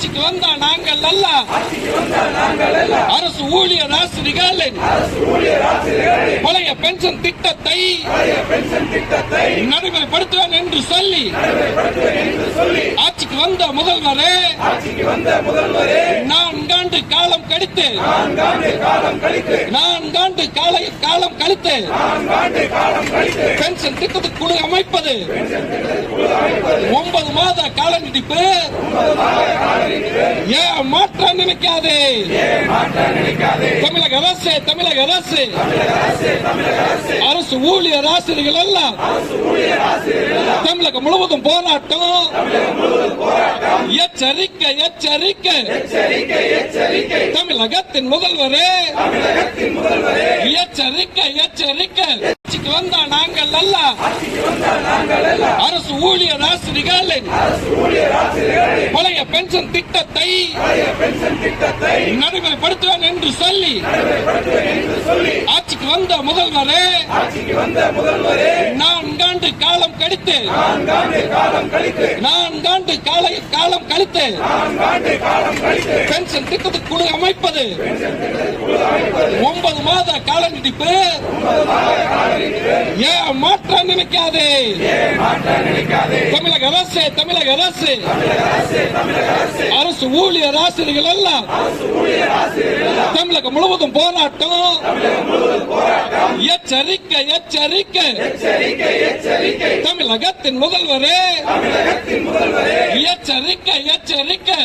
ஆட்சிக்கு வந்தா நாங்கள் அல்ல. அரசு ஊழியர் ஆசிரியர்களின் பழைய பென்ஷன் திட்டத்தை நடைமுறைப்படுத்துவேன் என்று சொல்லி ஆட்சிக்கு வந்த முதல்வரே நான்காண்டு காலம் கழித்து நான்காண்டு கால காலம் கழித்து பென்ஷன் திட்டத்துக்கு குழு அமைப்பது. ஒன்பது மாத கால நீடிப்பு நினைக்காதே. தமிழக அரசு தமிழக அரசு. அரசு ஊழியர் ஆசிரியர்கள் எல்லாம். தமிழகம் முழுவதும் போராட்டம். எச்சரிக்கை எச்சரிக்கை. தமிழகத்தின் முதல்வரே. எச்சரிக்கை எச்சரிக்கை. ஆட்சிக்கு வந்தா நாங்கள் அல்ல. அரசு ஊழியர் ஆசிரியர்களின் பழைய பென்ஷன் திட்டத்தை நடைமுறைப்படுத்துவேன் என்று சொல்லி ஆட்சிக்கு வந்த முதல்வரே நான்காண்டு காலம் கழித்து நான்காண்டு கால காலம் கழித்து பென்ஷன் திட்டத்துக்கு குழு அமைப்பது ஒன்பது மாத கால நீடிப்பு ஏன் மாற்ற நினைக்காதே. தமிழக அரசு தமிழக அரசு. அரசு ஊழியர் ஆசிரியர்கள் எல்லாம் தமிழகம் முழுவதும் போராட்டம். எச்சரிக்கை எச்சரிக்கை. தமிழகத்தின் முதல்வரே. எச்சரிக்கை எச்சரிக்கை.